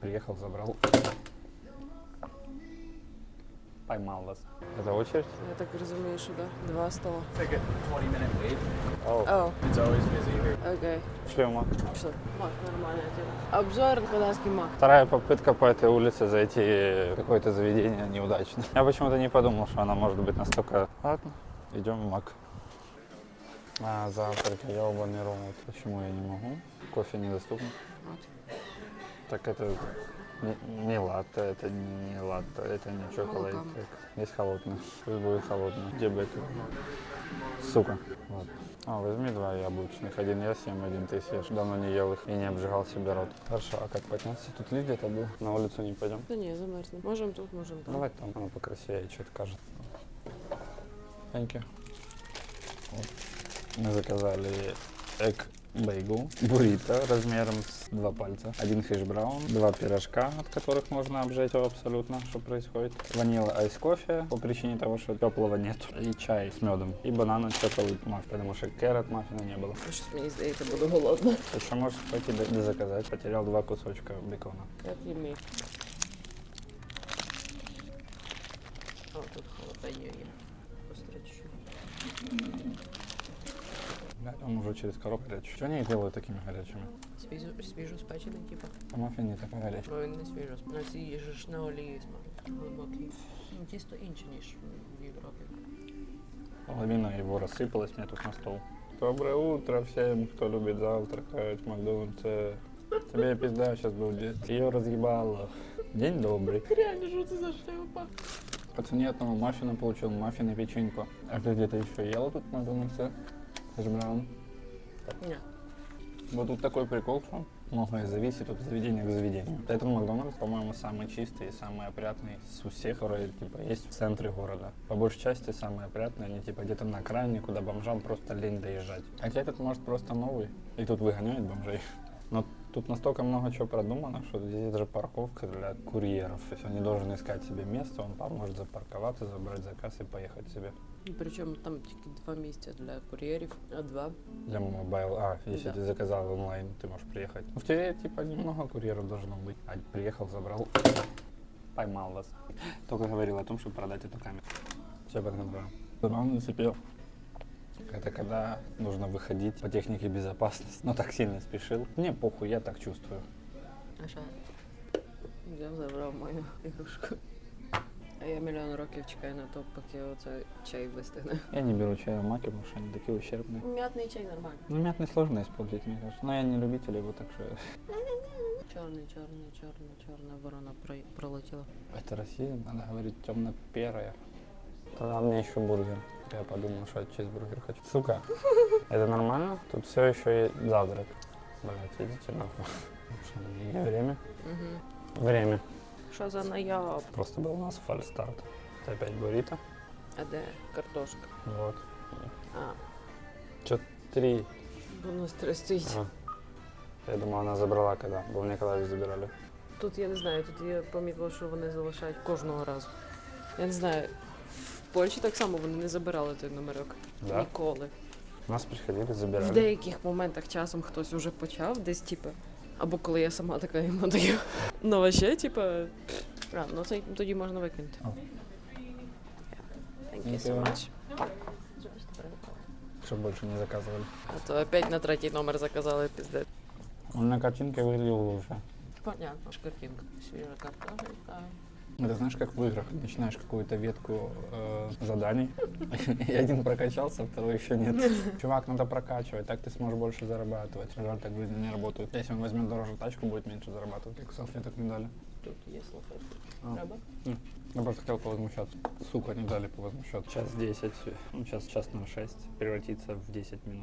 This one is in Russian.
Приехал, забрал. Поймал вас. Это очередь? Я так розумію, що да. Два стола. It's like a 20 minute wait. О, О, It's always busy here. окей. шлема. Пішли. Мак, нормальна тема. Обзор канадский мак. Вторая попытка по этой улице зайти в какое-то заведение неудачно. Я почему-то не подумал, что она может быть настолько... Ладно, идем в МАК. А, завтраки, ебаный рот. Почему я не могу? Кофе недоступен. Так это не, не латте, это не латте, это не чоколад. Есть холодное. Пусть будет холодное. Где бы это? Сука. Вот. А, возьми два яблочных. Один я съем, один ты съешь. Давно не ел их и не обжигал себе рот. Хорошо, а как подняться? Тут лифт где-то был. На улицу не пойдем. Та ні, замерзне. Можемо тут, можемо там. Давай там, оно покрасивее, что-то кажет. Thank you. Вот. Мы заказали эг бейгл, буррито размером с два пальца, один фиш браун, два пирожка, от которых можно обжечь все абсолютно, что происходит, ванила айс кофе по причине того, что теплого нет, и чай с медом, и банана chocolate маффин, потому что кэррот маффина не было. Щось мені здається, буду голодна. Ты что можешь пойти д- заказать? Потерял два кусочка бекона. Як і мій. О, тут холодання є. Построчу. Блядь, он уже через коробку горячий. Что они их делают такими горячими? Свіжо, свіжо спечений, типа. А маффин не такой горячий. Бо він не свіжо. На цій же ж на олії смажуть. Глибокий. Ну, Тісто інше, ніж в Європі. Половина его рассыпалась мне тут на стол. Доброе утро всем, кто любит завтракать в Макдональдсе. Тебе пизда сейчас будет. Ее разъебало. День добрый. Реально, що це за шлюпа? По цене одного маффина получил маффин и печеньку. А ты где-то еще ела тут в Макдональдсе? Хэшбраун? Ні. Вот тут такой прикол, что многое зависит от заведения к заведению. Этот Макдональдс, по-моему, самый чистый и самый опрятный с всех, которые типа есть в центре города. По большей части самые опрятные, они типа где-то на окраине, куда бомжам просто лень доезжать. Хотя этот может просто новый, и тут выгоняют бомжей. Но тут настолько много чего продумано, что здесь даже парковка для курьеров. То есть он не должен искать себе место, он там может запарковаться, забрать заказ и поехать себе. І причому там тільки два місця для кур'єрів, а два. Для мобайл, а, если Да. ты заказал онлайн, ты можешь приехать. Ну, в теории, типа, немного курьеров должно быть. А, приехал, забрал, поймал вас. Только говорил о том, чтобы продать эту камеру. Все подготовил. Он зацепил. Это когда нужно выходить по технике безопасности. Но так сильно спешил. Мне похуй, я так чувствую. А що? Взяв, забрав мою ігрушку. А я мільйон років чекаю на то, поки оце чай вистигне. Я не беру чай в маке, потому что они такие ущербные. М'ятний чай нормально. Ну, мятный сложно использовать, мне кажется. Но я не любитель его, так что... Чорний, чорний, чорний, чорна ворона про- пролетіла. Это Россия, надо говорить темно-перая. Тогда мне еще бургер. Я подумал, что я чизбургер хочу. Сука, это нормально? Тут все еще есть завтрак. Блять, идите нахуй. Что, не время? Угу. Время. Що за наяб? Просто был у нас фальстарт. Это опять буррито. А де картошка? Вот. А, Че три? бонус стоїть. А. Я думал, она забрала когда. Был Николаевич забирали. Тут я не знаю, тут я помітила, що вони залишають кожного разу. Я не знаю, Польщі так само вони не забирали той номерок. Да? Ніколи. Нас приходили, В забирали. деяких моментах часом хтось уже почав, десь, типу, або коли я сама така йому даю. Ну, вообще, типу, а, ну це тоді можна викинути. О. Thank you so Дякую. much. Чтобы больше не заказывали. А то опять на третій номер заказали піздець. Он на картинке выглядел лучше. Понятно. Шкарпінка. Свіжа картошка. Это знаешь, как в играх. Начинаешь какую-то ветку э, заданий, и один прокачался, второй еще нет. Чувак, надо прокачивать, так ты сможешь больше зарабатывать. Жаль, так жизнь не работает. Если он возьмет дороже тачку, будет меньше зарабатывать, как салфеток не дали. Тут є салфетки. А. Я просто хотел повозмущаться. Сука, не дали повозмущаться. Час 10, ну, сейчас час 06 превратится в 10 минут.